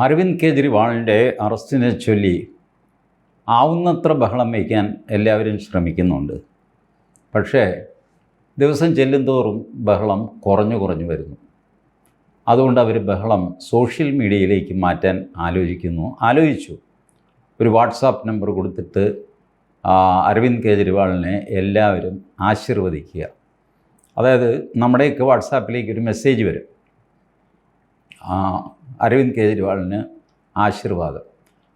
അരവിന്ദ് കെജ്രിവാളിന്റെ അറസ്റ്റിനെ ചൊല്ലി ആവുന്നത്ര ബഹളം വയ്ക്കാൻ എല്ലാവരും ശ്രമിക്കുന്നുണ്ട്. പക്ഷേ ദിവസം ചെല്ലുന്തോറും ബഹളം കുറഞ്ഞു കുറഞ്ഞു വരുന്നു. അതുകൊണ്ട് അവർ ബഹളം സോഷ്യൽ മീഡിയയിലേക്ക് മാറ്റാൻ ആലോചിക്കുന്നു. ആലോചിച്ചു. ഒരു വാട്സാപ്പ് നമ്പർ കൊടുത്തിട്ട് അരവിന്ദ് കെജ്രിവാളിനെ എല്ലാവരും ആശീർവദിക്കുക. അതായത് നമ്മുടെയൊക്കെ വാട്സാപ്പിലേക്ക് ഒരു മെസ്സേജ് വരും. അരവിന്ദ് കെജ്രിവാളിന് ആശീർവാദം.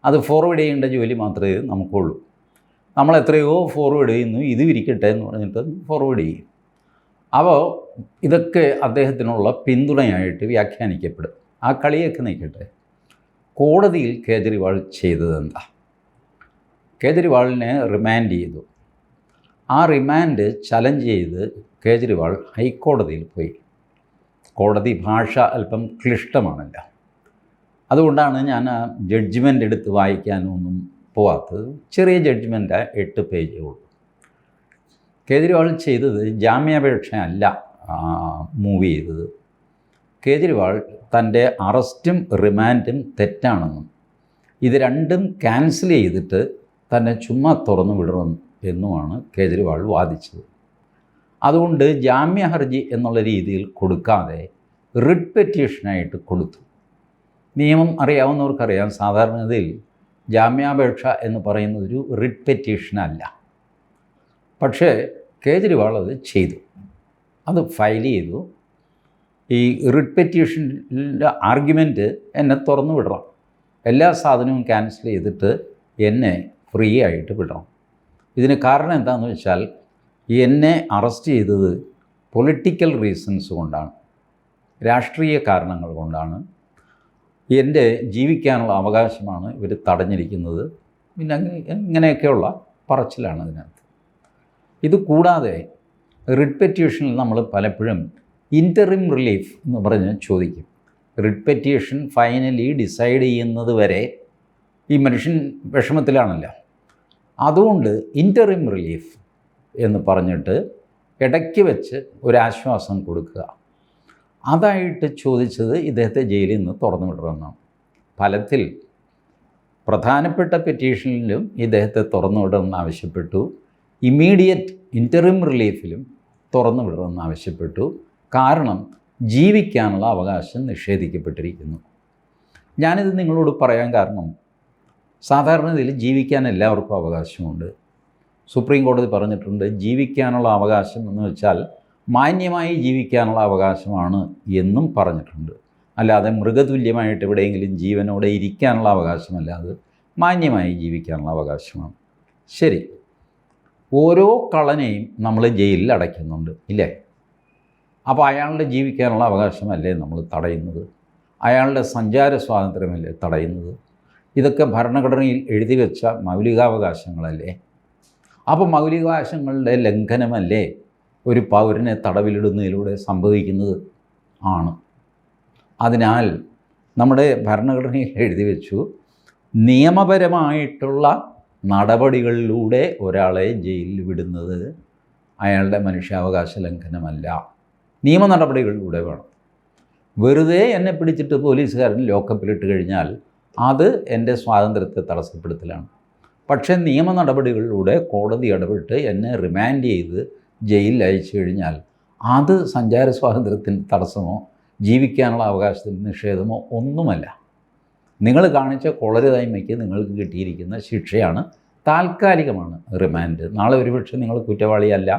അത് ഫോർവേഡ് ചെയ്യേണ്ട ജോലി മാത്രമേ നമുക്കുള്ളൂ. നമ്മൾ എത്രയോ ഫോർവേഡ് ചെയ്യുന്നു ഇത് വിരിക്കട്ടെ എന്ന് പറഞ്ഞിട്ട് ഫോർവേഡ് ചെയ്യും. അപ്പോൾ ഇതൊക്കെ അദ്ദേഹത്തിനുള്ള പിന്തുണയായിട്ട് വ്യാഖ്യാനിക്കപ്പെടും. ആ കളിയൊക്കെ നിൽക്കട്ടെ. കോടതിയിൽ കേജ്രിവാൾ ചെയ്തതെന്താ കേജ്രിവാളിനെ റിമാൻഡ് ചെയ്തു. ആ റിമാൻഡ് ചലഞ്ച് ചെയ്ത് കേജ്രിവാൾ ഹൈക്കോടതിയിൽ പോയി. കോടതി ഭാഷ അല്പം ക്ലിഷ്ടമാണല്ലോ. അതുകൊണ്ടാണ് ഞാൻ ആ ജഡ്ജ്മെന്റ് എടുത്ത് വായിക്കാനൊന്നും പോവാത്തത്. ചെറിയ ജഡ്ജ്മെന്റ് എട്ട് പേജേ ഉള്ളൂ. കേജ്രിവാൾ ചെയ്തത് ജാമ്യാപേക്ഷ അല്ല മൂവ് ചെയ്തത്. കേജ്രിവാൾ തന്റെ അറസ്റ്റും റിമാൻഡും തെറ്റാണെന്നും ഇത് രണ്ടും ക്യാൻസൽ ചെയ്തിട്ട് തന്നെ ചുമ്മാ തുറന്നു വിടണം എന്നുമാണ് കേജ്രിവാൾ വാദിച്ചത്. അതുകൊണ്ട് ജാമ്യ ഹർജി എന്നുള്ള രീതിയിൽ കൊടുക്കാതെ റിട്ട് പെറ്റീഷനായിട്ട് കൊടുത്തു. നിയമം അറിയാവുന്നവർക്കറിയാം സാധാരണഗതിയിൽ ജാമ്യാപേക്ഷ എന്ന് പറയുന്നത് ഒരു റിട്ട് പെറ്റീഷനല്ല. പക്ഷേ കേജ്രിവാൾ അത് ചെയ്തു. അത് ഫയൽ ചെയ്തു. ഈ റിട്ട് പെറ്റീഷന്റെ ആർഗ്യുമെന്റ് എന്നെ തുറന്നു വിടണം. എല്ലാ സാധനവും ക്യാൻസൽ ചെയ്തിട്ട് എന്നെ ഫ്രീ ആയിട്ട് വിടണം. ഇതിന് കാരണം എന്താണെന്ന് വെച്ചാൽ എന്നെ അറസ്റ്റ് ചെയ്തത് പൊളിറ്റിക്കൽ റീസൺസ് കൊണ്ടാണ് രാഷ്ട്രീയ കാരണങ്ങൾ കൊണ്ടാണ്. എന്റെ ജീവിക്കാനുള്ള അവകാശമാണ് ഇവർ തടഞ്ഞിരിക്കുന്നത്. പിന്നെ ഇങ്ങനെയൊക്കെയുള്ള പറച്ചിലാണ് ഇതിനകത്ത്. ഇത് കൂടാതെ പെറ്റീഷനിൽ നമ്മൾ പലപ്പോഴും ഇന്ററിം റിലീഫ് എന്ന് പറഞ്ഞ് ചോദിക്കും. റിപ്പറ്റ്യൂഷൻ പെറ്റീഷൻ ഫൈനലി ഡിസൈഡ് ചെയ്യുന്നത് വരെ ഈ മനുഷ്യൻ വിഷമത്തിലാണല്ലോ. അതുകൊണ്ട് ഇന്ററിം റിലീഫ് എന്ന് പറഞ്ഞിട്ട് ഇടയ്ക്ക് വെച്ച് ഒരാശ്വാസം കൊടുക്കുക. അതായിട്ട് ചോദിച്ചത് ഇദ്ദേഹത്തെ ജയിലിൽ നിന്ന് തുറന്നു വിടണമെന്നാണ്. ഫലത്തിൽ പ്രധാനപ്പെട്ട പെറ്റീഷനിലും ഇദ്ദേഹത്തെ തുറന്നു വിടണമെന്ന് ആവശ്യപ്പെട്ടു. ഇമ്മീഡിയറ്റ് ഇന്ററിം റിലീഫിലും തുറന്നു വിടണമെന്ന് ആവശ്യപ്പെട്ടു. കാരണം ജീവിക്കാനുള്ള അവകാശം നിഷേധിക്കപ്പെട്ടിരിക്കുന്നു. ഞാനിത് നിങ്ങളോട് പറയാൻ കാരണം സാധാരണ ഇതിൽ ജീവിക്കാൻ എല്ലാവർക്കും അവകാശമുണ്ട്. സുപ്രീം കോടതി പറഞ്ഞിട്ടുണ്ട് ജീവിക്കാനുള്ള അവകാശം എന്ന് വെച്ചാൽ മാന്യമായി ജീവിക്കാനുള്ള അവകാശമാണ് എന്നും പറഞ്ഞിട്ടുണ്ട്. അല്ലാതെ മൃഗതുല്യമായിട്ട് എവിടെയെങ്കിലും ജീവനോടെ ഇരിക്കാനുള്ള അവകാശമല്ല അത്. മാന്യമായി ജീവിക്കാനുള്ള അവകാശമാണ്. ശരി. ഓരോ കളനെയും നമ്മൾ ജയിലിൽ അടയ്ക്കുന്നുണ്ട് ഇല്ലേ? അപ്പോൾ അയാളുടെ ജീവിക്കാനുള്ള അവകാശമല്ലേ നമ്മൾ തടയുന്നത്? അയാളുടെ സഞ്ചാര സ്വാതന്ത്ര്യമല്ലേ തടയുന്നത്? ഇതൊക്കെ ഭരണഘടനയിൽ എഴുതി വെച്ച മൗലികാവകാശങ്ങളല്ലേ? അപ്പോൾ മൗലികാവകാശങ്ങളുടെ ലംഘനമല്ലേ ഒരു പൗരനെ തടവിലിടുന്നതിലൂടെ സംഭവിക്കുന്നത് ആണ്. അതിനാൽ നമ്മുടെ ഭരണഘടനയിൽ എഴുതി വെച്ചു നിയമപരമായിട്ടുള്ള നടപടികളിലൂടെ ഒരാളെ ജയിലിൽ വിടുന്നത് അയാളുടെ മനുഷ്യാവകാശ ലംഘനമല്ല. നിയമ നടപടികളിലൂടെ വേണം. വെറുതെ എന്നെ പിടിച്ചിട്ട് പോലീസുകാരൻ ലോക്കപ്പിലിട്ട് കഴിഞ്ഞാൽ അത് എന്റെ സ്വാതന്ത്ര്യത്തെ തടസ്സപ്പെടുത്തലാണ്. പക്ഷേ നിയമ നടപടികളിലൂടെ കോടതി ഇടപെട്ട് എന്നെ റിമാൻഡ് ചെയ്ത് ജയിലിൽ അയച്ചു കഴിഞ്ഞാൽ അത് സഞ്ചാര സ്വാതന്ത്ര്യത്തിന് തടസ്സമോ ജീവിക്കാനുള്ള അവകാശത്തിന് നിഷേധമോ ഒന്നുമല്ല. നിങ്ങൾ കാണിച്ച കൊളരുതായ്മയ്ക്ക് നിങ്ങൾക്ക് കിട്ടിയിരിക്കുന്ന ശിക്ഷയാണ് താൽക്കാലികമാണ് റിമാൻഡ് നാളെ ഒരുപക്ഷെ നിങ്ങൾ കുറ്റവാളിയല്ല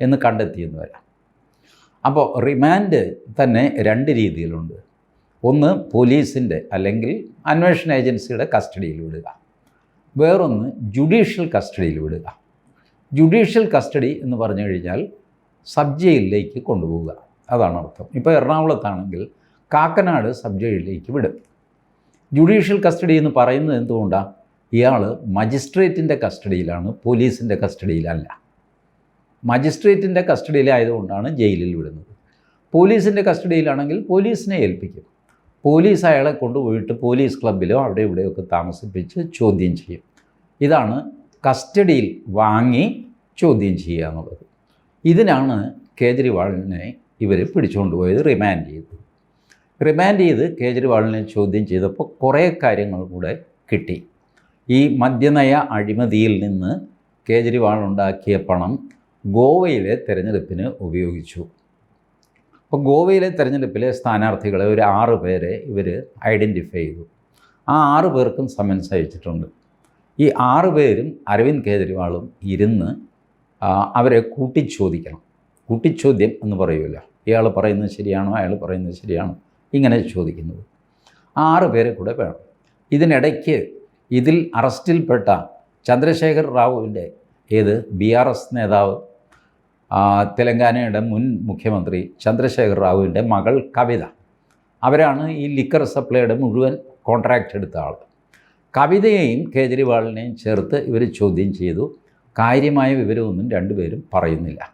എന്ന് കണ്ടെത്തിയെന്ന് വരാം അപ്പോൾ റിമാൻഡ് തന്നെ രണ്ട് രീതിയിലുണ്ട്. ഒന്ന് പോലീസിന്റെ അല്ലെങ്കിൽ അന്വേഷണ ഏജൻസിയുടെ കസ്റ്റഡിയിൽ വിടുക. വേറൊന്ന് ജുഡീഷ്യൽ കസ്റ്റഡിയിൽ വിടുക. ജുഡീഷ്യൽ കസ്റ്റഡി എന്ന് പറഞ്ഞു കഴിഞ്ഞാൽ സബ് ജയിലിലേക്ക് കൊണ്ടുപോവുക. അതാണ് അർത്ഥം. ഇപ്പോൾ എറണാകുളത്താണെങ്കിൽ കാക്കനാട് സബ് ജയിലിലേക്ക് വിടും. ജുഡീഷ്യൽ കസ്റ്റഡി എന്ന് പറയുന്നത് എന്തുകൊണ്ടാണ് ഇയാൾ മജിസ്ട്രേറ്റിന്റെ കസ്റ്റഡിയിലാണ് പോലീസിന്റെ കസ്റ്റഡിയിലല്ല. മജിസ്ട്രേറ്റിന്റെ കസ്റ്റഡിയിലായതുകൊണ്ടാണ് ജയിലിൽ വിടുന്നത്. പോലീസിന്റെ കസ്റ്റഡിയിലാണെങ്കിൽ പോലീസിനെ ഏൽപ്പിക്കും. പോലീസ് അയാളെ കൊണ്ടുപോയിട്ട് പോലീസ് ക്ലബിലോ അവിടെ ഇവിടെയൊക്കെ താമസിപ്പിച്ച് ചോദ്യം ചെയ്യും. ഇതാണ് കസ്റ്റഡിയിൽ വാങ്ങി ചോദ്യം ചെയ്യുക എന്നുള്ളത്. ഇതിനാണ് കേജ്രിവാളിനെ ഇവർ പിടിച്ചുകൊണ്ടുപോയത് റിമാൻഡ് ചെയ്തത്. റിമാൻഡ് ചെയ്ത് കേജ്രിവാളിനെ ചോദ്യം ചെയ്തപ്പോൾ കുറേ കാര്യങ്ങൾ കൂടെ കിട്ടി. ഈ മദ്യനയ അഴിമതിയിൽ നിന്ന് കേജ്രിവാൾ ഉണ്ടാക്കിയ പണം ഗോവയിലെ തെരഞ്ഞെടുപ്പിന് ഉപയോഗിച്ചു. അപ്പോൾ ഗോവയിലെ തെരഞ്ഞെടുപ്പിലെ സ്ഥാനാർത്ഥികളെ ഒരു ആറ് പേരെ ഇവർ ഐഡന്റിഫൈ ചെയ്തു. ആ ആറ് പേർക്കും സമൻസ് അയച്ചിട്ടുണ്ട്. ഈ ആറ് പേരും അരവിന്ദ് കേജ്രിവാളും ഇരുന്ന് അവരെ കൂട്ടിച്ചോദിക്കണം. കൂട്ടിച്ചോദ്യം എന്ന് പറയുമല്ലോ ഇയാൾ പറയുന്നത് ശരിയാണോ? അയാൾ പറയുന്നത് ശരിയാണോ? ഇങ്ങനെ ചോദിക്കുന്നത്. ആറ് പേരെ കൂടെ വേണം. ഇതിനിടയ്ക്ക് ഇതിൽ അറസ്റ്റിൽപ്പെട്ട ചന്ദ്രശേഖർ റാവുവിന്റെ ഏത്? ബി ആർ എസ് നേതാവ് തെലങ്കാനയുടെ മുൻ മുഖ്യമന്ത്രി ചന്ദ്രശേഖർ റാവുവിന്റെ മകൾ കവിത. അവരാണ് ഈ ലിക്കർ സപ്ലൈയുടെ മുഴുവൻ കോൺട്രാക്റ്റ് എടുത്ത ആൾ. കവിതയെയും കേജ്രിവാളിനെയും ചേർത്ത് ഇവർ ചോദ്യം ചെയ്തു. കാര്യമായ വിവരമൊന്നും രണ്ടുപേരും പറയുന്നില്ല.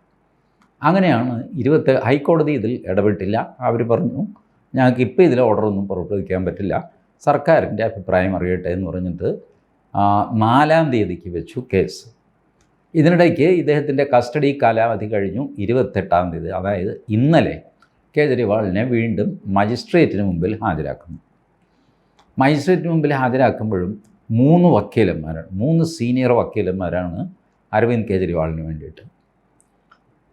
അങ്ങനെയാണ് ഇരുപത്തി ഹൈക്കോടതി ഇതിൽ ഇടപെട്ടില്ല. അവർ പറഞ്ഞു ഞങ്ങൾക്ക് ഇപ്പോൾ ഇതിൽ ഓർഡറൊന്നും പുറപ്പെടുവിക്കാൻ പറ്റില്ല. സർക്കാരിന്റെ അഭിപ്രായം അറിയട്ടെ എന്ന് പറഞ്ഞിട്ട് നാലാം തീയതിക്ക് വെച്ചു കേസ്. ഇതിനിടയ്ക്ക് ഇദ്ദേഹത്തിന്റെ കസ്റ്റഡി കാലാവധി കഴിഞ്ഞു ഇരുപത്തെട്ടാം തീയതി. അതായത് ഇന്നലെ കേജ്രിവാളിനെ വീണ്ടും മജിസ്ട്രേറ്റിന് മുമ്പിൽ ഹാജരാക്കുന്നു. മജിസ്ട്രേറ്റിന് മുമ്പിൽ ഹാജരാക്കുമ്പോഴും മൂന്ന് വക്കീലന്മാരാണ് മൂന്ന് സീനിയർ വക്കീലന്മാരാണ് അരവിന്ദ് കേജ്രിവാളിന് വേണ്ടിയിട്ട്.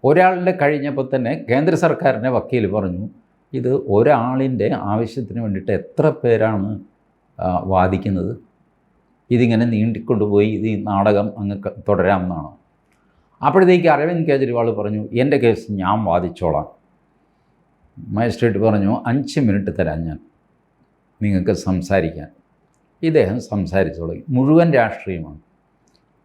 ഒരാളുടെ കഴിഞ്ഞപ്പോൾ തന്നെ കേന്ദ്ര സർക്കാരിന്റെ വക്കീൽ പറഞ്ഞു ഇത് ഒരാളിന്റെ ആവശ്യത്തിന് വേണ്ടിയിട്ട് എത്ര പേരാണ് വാദിക്കുന്നത്? ഇതിങ്ങനെ നീണ്ടിക്കൊണ്ടുപോയി ഇത് ഈ നാടകം അങ്ങ് തുടരാമെന്നാണ്. അപ്പോഴത്തേക്ക് അരവിന്ദ് കേജ്രിവാൾ പറഞ്ഞു എന്റെ കേസ് ഞാൻ വാദിച്ചോളാം. മജിസ്ട്രേറ്റ് പറഞ്ഞു അഞ്ച് മിനിറ്റ് തരാം ഞാൻ നിങ്ങൾക്ക് സംസാരിക്കാൻ. ഇദ്ദേഹം സംസാരിച്ചു തുടങ്ങി മുഴുവൻ രാഷ്ട്രീയമാണ്.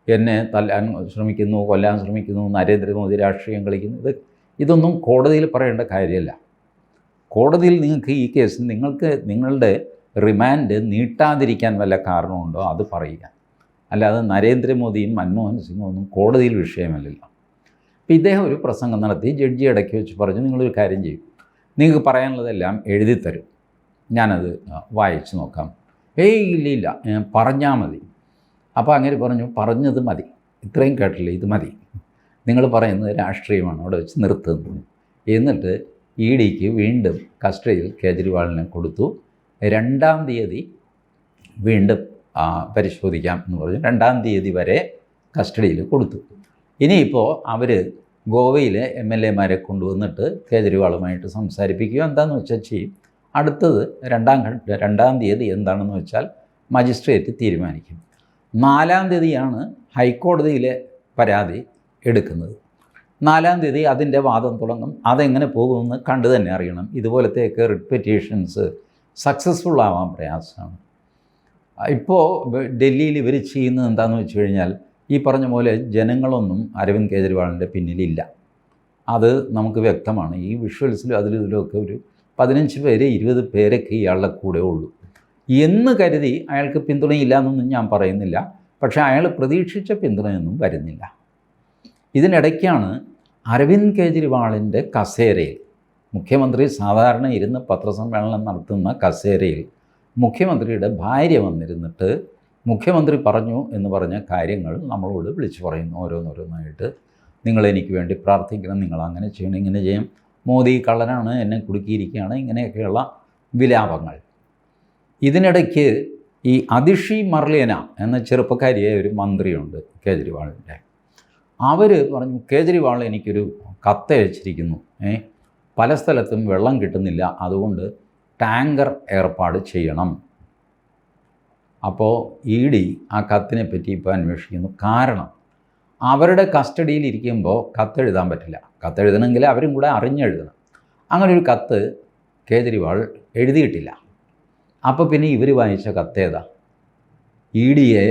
എന്നെ തല്ലാൻ ശ്രമിക്കുന്നു കൊല്ലാൻ ശ്രമിക്കുന്നു നരേന്ദ്രമോദി രാഷ്ട്രീയം കളിക്കുന്നു. ഇത് ഇതൊന്നും കോടതിയിൽ പറയേണ്ട കാര്യമല്ല. കോടതിയിൽ നിങ്ങൾക്ക് ഈ കേസ് നിങ്ങൾക്ക് നിങ്ങളുടെ റിമാൻഡ് നീട്ടാതിരിക്കാൻ വല്ല കാരണമുണ്ടോ? അത് പറയുക. അല്ലാതെ നരേന്ദ്രമോദിയും മൻമോഹൻ സിംഗും ഒന്നും കോടതിയിൽ വിഷയമല്ലല്ലോ. അപ്പോൾ ഇദ്ദേഹം ഒരു പ്രസംഗം നടത്തി ജഡ്ജി ഇടയ്ക്ക് വെച്ച് പറഞ്ഞു നിങ്ങളൊരു കാര്യം ചെയ്യും. നിങ്ങൾക്ക് പറയാനുള്ളതെല്ലാം എഴുതി ഞാനത് വായിച്ചു നോക്കാം. ഏയ് ഇല്ല ഇല്ല. പറഞ്ഞാൽ മതി. അപ്പോൾ അങ്ങനെ പറഞ്ഞു പറഞ്ഞത് മതി. ഇത്രയും കേട്ടില്ല ഇത് മതി. നിങ്ങൾ പറയുന്നത് രാഷ്ട്രീയമാണ്. അവിടെ വെച്ച് നിർത്തുന്നത് എന്നിട്ട് ഇ ഡിക്ക് വീണ്ടും കസ്റ്റഡിയിൽ കേജ്രിവാളിനെ കൊടുത്തു. രണ്ടാം തീയതി വീണ്ടും പരിശോധിക്കാം എന്ന് പറഞ്ഞു. രണ്ടാം തീയതി വരെ കസ്റ്റഡിയിൽ കൊടുത്തു. ഇനിയിപ്പോൾ അവർ ഗോവയിലെ എം എൽ എമാരെ കൊണ്ടുവന്നിട്ട് കേജ്രിവാളുമായിട്ട് സംസാരിപ്പിക്കുക എന്താണെന്ന് വെച്ചാൽ ചെയ്യും അടുത്തത് രണ്ടാം ഘട്ട രണ്ടാം തീയതി എന്താണെന്ന് വെച്ചാൽ മജിസ്ട്രേറ്റ് തീരുമാനിക്കും. നാലാം തീയതിയാണ് ഹൈക്കോടതിയിലെ പരാതി എടുക്കുന്നത്. നാലാം തീയതി അതിന്റെ വാദം തുടങ്ങും. അതെങ്ങനെ പോകുമെന്ന് കണ്ടു തന്നെ അറിയണം. ഇതുപോലത്തെയൊക്കെ റിട്ട് പെറ്റീഷൻസ് സക്സസ്ഫുൾ ആവാൻ പ്രയാസമാണ്. ഇപ്പോൾ ഡൽഹിയിൽ ഇവർ ചെയ്യുന്നത് എന്താണെന്ന് വെച്ച് കഴിഞ്ഞാൽ ഈ പറഞ്ഞ പോലെ ജനങ്ങളൊന്നും അരവിന്ദ് കേജ്രിവാളിന്റെ പിന്നിലില്ല. അത് നമുക്ക് വ്യക്തമാണ്. ഈ വിഷ്വൽസിലും അതിലും ഇതിലുമൊക്കെ ഒരു പതിനഞ്ച് പേര് ഇരുപത് പേരൊക്കെ ഇയാളുടെ കൂടെ ഉള്ളൂ. എന്ന് കരുതി അയാൾക്ക് പിന്തുണയില്ല എന്നൊന്നും ഞാൻ പറയുന്നില്ല. പക്ഷേ അയാൾ പ്രതീക്ഷിച്ച പിന്തുണയൊന്നും വരുന്നില്ല. ഇതിനിടയ്ക്കാണ് അരവിന്ദ് കേജ്രിവാളിന്റെ കസേരയിൽ മുഖ്യമന്ത്രി സാധാരണ ഇരുന്ന് പത്രസമ്മേളനം നടത്തുന്ന കസേരയിൽ മുഖ്യമന്ത്രിയുടെ ഭാര്യ വന്നിരുന്നിട്ട് മുഖ്യമന്ത്രി പറഞ്ഞു എന്ന് പറഞ്ഞ കാര്യങ്ങൾ നമ്മളോട് വിളിച്ചു പറയുന്നു ഓരോന്നോരോന്നായിട്ട്. നിങ്ങൾ എനിക്ക് വേണ്ടി പ്രാർത്ഥിക്കണം നിങ്ങൾ അങ്ങനെ ചെയ്യണം ഇങ്ങനെ ചെയ്യും മോദി കള്ളനാണ് എന്നെ കുടുക്കിയിരിക്കുകയാണ് ഇങ്ങനെയൊക്കെയുള്ള വിലാപങ്ങൾ. ഇതിനിടയ്ക്ക് ഈ അതിഷി മർലിയന എന്ന ചെറുപ്പക്കാരിയായ ഒരു മന്ത്രിയുണ്ട് കേജ്രിവാളിന്റെ. അവർ പറഞ്ഞു കേജ്രിവാൾ എനിക്കൊരു കത്തയച്ചിരിക്കുന്നു. ഏഹ് പല സ്ഥലത്തും വെള്ളം കിട്ടുന്നില്ല. അതുകൊണ്ട് ടാങ്കർ ഏർപ്പാട് ചെയ്യണം. അപ്പോൾ ഇ ഡി ആ കത്തിനെ പറ്റി ഇപ്പോൾ അന്വേഷിക്കുന്നു. കാരണം അവരുടെ കസ്റ്റഡിയിൽ ഇരിക്കുമ്പോൾ കത്തെഴുതാൻ പറ്റില്ല. കത്തെഴുതണമെങ്കിൽ അവരും കൂടെ അറിഞ്ഞെഴുതണം അങ്ങനെ ഒരു കത്ത് കേജ്രിവാൾ എഴുതിയിട്ടില്ല. അപ്പോൾ പിന്നെ ഇവർ വായിച്ച കത്തേതാ ഇ ഡിയെ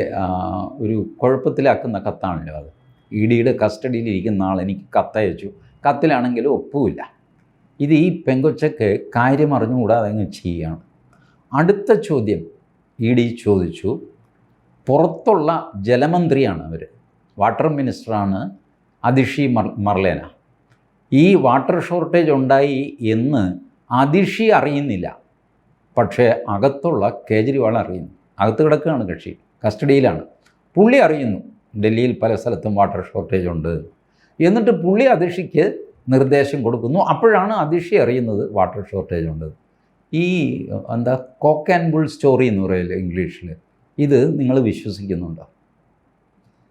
ഒരു കുഴപ്പത്തിലാക്കുന്ന കത്താണല്ലോ അത്. ഇ ഡിയുടെ കസ്റ്റഡിയിൽ ഇരിക്കുന്ന ആൾ എനിക്ക് കത്തയച്ചു. കത്തിലാണെങ്കിൽ ഒപ്പുമില്ല. ഇത് ഈ പെങ്കൊച്ചക്ക് കാര്യം അറിഞ്ഞുകൂടാതെ അങ്ങ് ചെയ്യുകയാണ്. അടുത്ത ചോദ്യം. ഇ ഡി ചോദിച്ചു പുറത്തുള്ള ജലമന്ത്രിയാണ് അവർ വാട്ടർ മിനിസ്റ്ററാണ് അതിഷി മർ മർലേന. ഈ വാട്ടർ ഷോർട്ടേജ് ഉണ്ടായി എന്ന് അതിഷി അറിയുന്നില്ല. പക്ഷേ അകത്തുള്ള കേജ്രിവാൾ അറിയുന്നു. അകത്ത് കിടക്കുകയാണ് കക്ഷി. കസ്റ്റഡിയിലാണ്. പുള്ളി അറിയുന്നു ഡൽഹിയിൽ പല സ്ഥലത്തും വാട്ടർ ഷോർട്ടേജ് ഉണ്ട്. എന്നിട്ട് പുള്ളി അതിഷിക്ക് നിർദ്ദേശം കൊടുക്കുന്നു. അപ്പോഴാണ് അതിഷി അറിയുന്നത് വാട്ടർ ഷോർട്ടേജ് ഉണ്ട്. ഈ എന്താ കോക്ക് ആൻഡ് ബുൾ സ്റ്റോറി എന്ന് പറയില്ലേ ഇംഗ്ലീഷിൽ ഇത് നിങ്ങൾ വിശ്വസിക്കുന്നുണ്ടോ?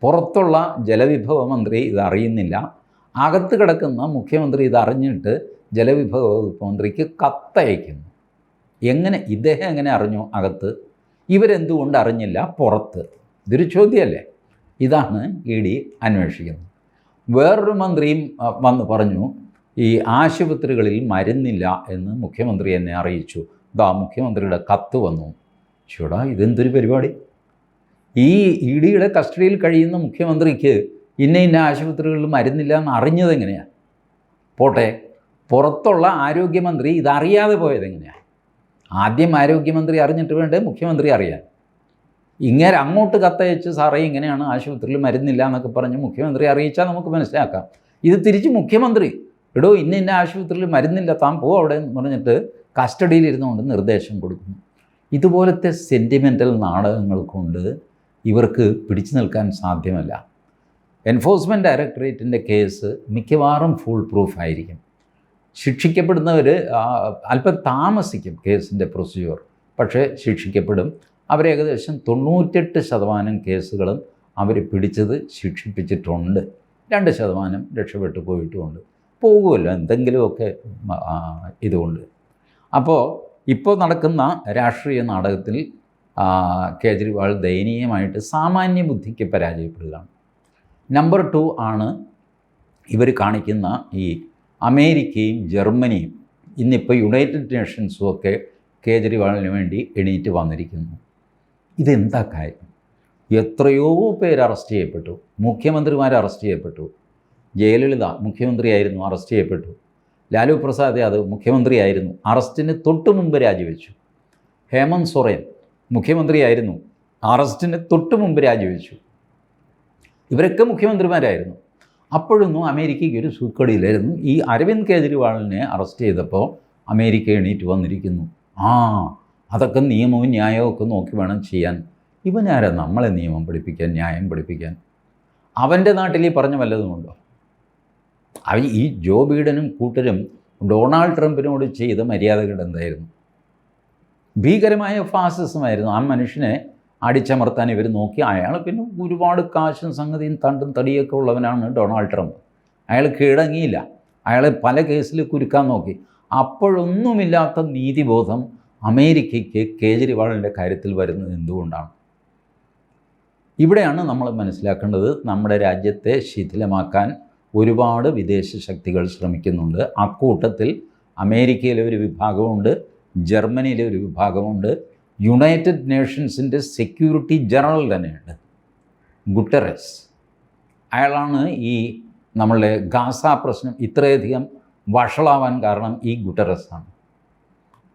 പുറത്തുള്ള ജലവിഭവ മന്ത്രി ഇത് അറിയുന്നില്ല. അകത്ത് കിടക്കുന്ന മുഖ്യമന്ത്രി ഇത് അറിഞ്ഞിട്ട് ജലവിഭവ വകുപ്പ് മന്ത്രിക്ക് കത്തയക്കുന്നു. എങ്ങനെ ഇദ്ദേഹം എങ്ങനെ അറിഞ്ഞു അകത്ത്? ഇവരെന്തുകൊണ്ട് അറിഞ്ഞില്ല? പുറത്ത്. ഇതൊരു ചോദ്യമല്ലേ? ഇതാണ് ഇ ഡി അന്വേഷിക്കുന്നത്. വേറൊരു മന്ത്രിയും വന്ന് പറഞ്ഞു ഈ ആശുപത്രികളിൽ മരുന്നില്ല എന്ന് മുഖ്യമന്ത്രി എന്നെ അറിയിച്ചു. ഇതാ മുഖ്യമന്ത്രിയുടെ കത്ത് വന്നു. ചൂടാ ഇതെന്തൊരു പരിപാടി? ഈ ഇ ഡിയുടെ കസ്റ്റഡിയിൽ കഴിയുന്ന മുഖ്യമന്ത്രിക്ക് ഇന്ന ഇന്ന ആശുപത്രികളിൽ മരുന്നില്ല എന്ന് അറിഞ്ഞത് എങ്ങനെയാണ് പോട്ടെ പുറത്തുള്ള ആരോഗ്യമന്ത്രി ഇതറിയാതെ പോയത് എങ്ങനെയാണ് ആദ്യം ആരോഗ്യമന്ത്രി അറിഞ്ഞിട്ട് വേണ്ടേ മുഖ്യമന്ത്രി അറിയാൻ? ഇങ്ങനെ അങ്ങോട്ട് കത്തയച്ച് സാറേ ഇങ്ങനെയാണ് ആശുപത്രിയിൽ മരുന്നില്ല എന്നൊക്കെ പറഞ്ഞ് മുഖ്യമന്ത്രി അറിയിച്ചാൽ നമുക്ക് മനസ്സിലാക്കാം. ഇത് തിരിച്ച് മുഖ്യമന്ത്രി എടോ ഇന്ന ഇന്ന ആശുപത്രിയിൽ മരുന്നില്ല താൻ പോ അവിടെ എന്ന് പറഞ്ഞിട്ട് കസ്റ്റഡിയിലിരുന്നു ഇരുന്നുകൊണ്ട് നിർദ്ദേശം കൊടുക്കുന്നു. ഇതുപോലത്തെ സെന്റിമെന്റൽ നാടകങ്ങൾ കൊണ്ട് ഇവർക്ക് പിടിച്ചു നിൽക്കാൻ സാധ്യമല്ല. എൻഫോഴ്സ്മെന്റ് ഡയറക്ടറേറ്റിന്റെ കേസ് മിക്കവാറും ഫുൾ പ്രൂഫ് ആയിരിക്കും ശിക്ഷിക്കപ്പെടുന്നവർ അല്പം താമസിക്കും കേസിന്റെ പ്രൊസീജിയർ പക്ഷേ ശിക്ഷിക്കപ്പെടും. അവർ ഏകദേശം തൊണ്ണൂറ്റെട്ട് ശതമാനം കേസുകളും അവർ പിടിച്ചത് ശിക്ഷിപ്പിച്ചിട്ടുണ്ട്. രണ്ട് ശതമാനം രക്ഷപ്പെട്ടു പോയിട്ടുമുണ്ട്. പോകുമല്ലോ എന്തെങ്കിലുമൊക്കെ ഇതുകൊണ്ട്. അപ്പോൾ ഇപ്പോൾ നടക്കുന്ന രാഷ്ട്രീയ നാടകത്തിൽ കേജ്രിവാൾ ദയനീയമായിട്ട് സാമാന്യ ബുദ്ധിക്ക് പരാജയപ്പെടുകയാണ്. നമ്പർ ടു ആണ് ഇവർ കാണിക്കുന്ന ഈ അമേരിക്കയും ജർമ്മനിയും ഇന്നിപ്പോൾ യുണൈറ്റഡ് നേഷൻസും ഒക്കെ കേജ്രിവാളിന് വേണ്ടി എണീറ്റ് വന്നിരിക്കുന്നു. ഇതെന്താ കാര്യം എത്രയോ പേര് അറസ്റ്റ് ചെയ്യപ്പെട്ടു. മുഖ്യമന്ത്രിമാർ അറസ്റ്റ് ചെയ്യപ്പെട്ടു. ജയലളിത മുഖ്യമന്ത്രിയായിരുന്നു അറസ്റ്റ് ചെയ്യപ്പെട്ടു. ലാലു പ്രസാദ് യാദവ് മുഖ്യമന്ത്രിയായിരുന്നു അറസ്റ്റിന് തൊട്ടു മുമ്പ് രാജിവെച്ചു. ഹേമന്ത് സൊറേൻ മുഖ്യമന്ത്രിയായിരുന്നു അറസ്റ്റിന് തൊട്ടു മുമ്പ് രാജിവെച്ചു. ഇവരൊക്കെ മുഖ്യമന്ത്രിമാരായിരുന്നു. അപ്പോഴൊന്നും അമേരിക്കയ്ക്ക് ഒരു സൂക്കടിയിലായിരുന്നു. ഈ അരവിന്ദ് കേജ്രിവാളിനെ അറസ്റ്റ് ചെയ്തപ്പോൾ അമേരിക്ക എണീറ്റ് വന്നിരിക്കുന്നു. ആ അതൊക്കെ നിയമവും ന്യായവും ഒക്കെ നോക്കി വേണം ചെയ്യാൻ. ഇവനാരാ നമ്മളെ നിയമം പഠിപ്പിക്കാൻ ന്യായം പഠിപ്പിക്കാൻ? അവന്റെ നാട്ടിൽ ഈ പറഞ്ഞ വല്ലതുമുണ്ടോ അവ ഈ ജോ ബീഡനും കൂട്ടരും ഡൊണാൾഡ് ട്രംപിനോട് ചെയ്ത മര്യാദകൾ എന്തായിരുന്നു? ഭീകരമായ ഫാസിസമായിരുന്നു ആ മനുഷ്യനെ അടിച്ചമർത്താൻ ഇവർ നോക്കി. അയാൾ പിന്നെ ഒരുപാട് കാശും സംഗതിയും തണ്ടും തടിയൊക്കെ ഉള്ളവനാണ് ഡൊണാൾഡ് ട്രംപ്. അയാൾ കീഴടങ്ങിയില്ല. അയാളെ പല കേസിൽ കുരുക്കാൻ നോക്കി. അപ്പോഴൊന്നുമില്ലാത്ത നീതിബോധം അമേരിക്കയ്ക്ക് കേജ്രിവാളിന്റെ കാര്യത്തിൽ വരുന്നത് എന്തുകൊണ്ടാണ്? ഇവിടെയാണ് നമ്മൾ മനസ്സിലാക്കേണ്ടത് നമ്മുടെ രാജ്യത്തെ ശിഥിലമാക്കാൻ ഒരുപാട് വിദേശ ശക്തികൾ ശ്രമിക്കുന്നുണ്ട്. അക്കൂട്ടത്തിൽ അമേരിക്കയിലെ ഒരു വിഭാഗമുണ്ട് ജർമ്മനിയിലെ ഒരു വിഭാഗമുണ്ട് യുണൈറ്റഡ് നേഷൻസിന്റെ സെക്യൂരിറ്റി ജനറൽ തന്നെയുണ്ട്. ഗുട്ടറസ് അയാളാണ് ഈ നമ്മളുടെ ഗാസ പ്രശ്നം ഇത്രയധികം വഷളാവാൻ കാരണം ഈ ഗുട്ടറസ് ആണ്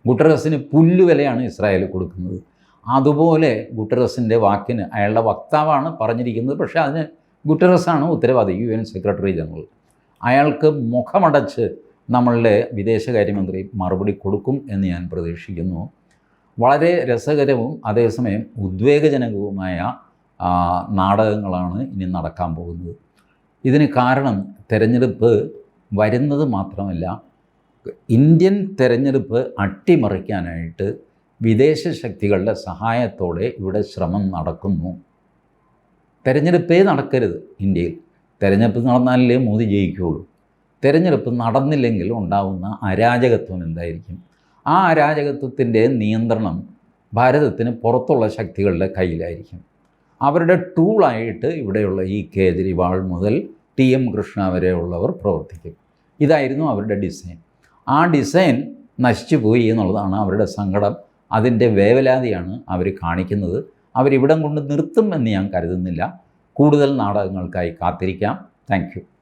ഗുട്ടറസിന് പുല്ലുവിലയാണ് ഇസ്രായേൽ കൊടുക്കുന്നത്. അതുപോലെ ഗുട്ടറസിന്റെ വാക്കിന് അയാളുടെ വക്താവാണ് പറഞ്ഞിരിക്കുന്നത്. പക്ഷേ അതിന് ഗുട്ടറസാണ് ഉത്തരവാദി യു എൻ സെക്രട്ടറി ജനറൽ അയാൾക്ക് മുഖമടച്ച് നമ്മളുടെ വിദേശകാര്യമന്ത്രി മറുപടി കൊടുക്കും എന്ന് ഞാൻ പ്രതീക്ഷിക്കുന്നു. വളരെ രസകരവും അതേസമയം ഉദ്വേഗജനകവുമായ നാടകങ്ങളാണ് ഇനി നടക്കാൻ പോകുന്നത്. ഇതിന് കാരണം തെരഞ്ഞെടുപ്പ് വരുന്നത് മാത്രമല്ല ഇന്ത്യൻ തെരഞ്ഞെടുപ്പ് അട്ടിമറിക്കാനായിട്ട് വിദേശ ശക്തികളുടെ സഹായത്തോടെ ഇവിടെ ശ്രമം നടക്കുന്നു. തെരഞ്ഞെടുപ്പേ നടക്കരുത് ഇന്ത്യയിൽ. തെരഞ്ഞെടുപ്പ് നടന്നാലേ മോദി ജയിക്കുകയുള്ളൂ. തെരഞ്ഞെടുപ്പ് നടന്നില്ലെങ്കിൽ ഉണ്ടാവുന്ന അരാജകത്വം എന്തായിരിക്കും? ആ അരാജകത്വത്തിന്റെ നിയന്ത്രണം ഭാരതത്തിന് പുറത്തുള്ള ശക്തികളുടെ കയ്യിലായിരിക്കും. അവരുടെ ടൂളായിട്ട് ഇവിടെയുള്ള ഈ കേജ്രിവാൾ മുതൽ ടി എം കൃഷ്ണ വരെയുള്ളവർ പ്രവർത്തിക്കും. ഇതായിരുന്നു അവരുടെ ഡിസൈൻ. ആ ഡിസൈൻ നശിച്ചു പോയി എന്നുള്ളതാണ് അവരുടെ സങ്കടം. അതിന്റെ വേവലാതിയാണ് അവർ കാണിക്കുന്നത്. അവരിവിടം കൊണ്ട് നിർത്തും എന്ന് ഞാൻ കരുതുന്നില്ല. കൂടുതൽ നാടകങ്ങൾക്കായി കാത്തിരിക്കാം. താങ്ക്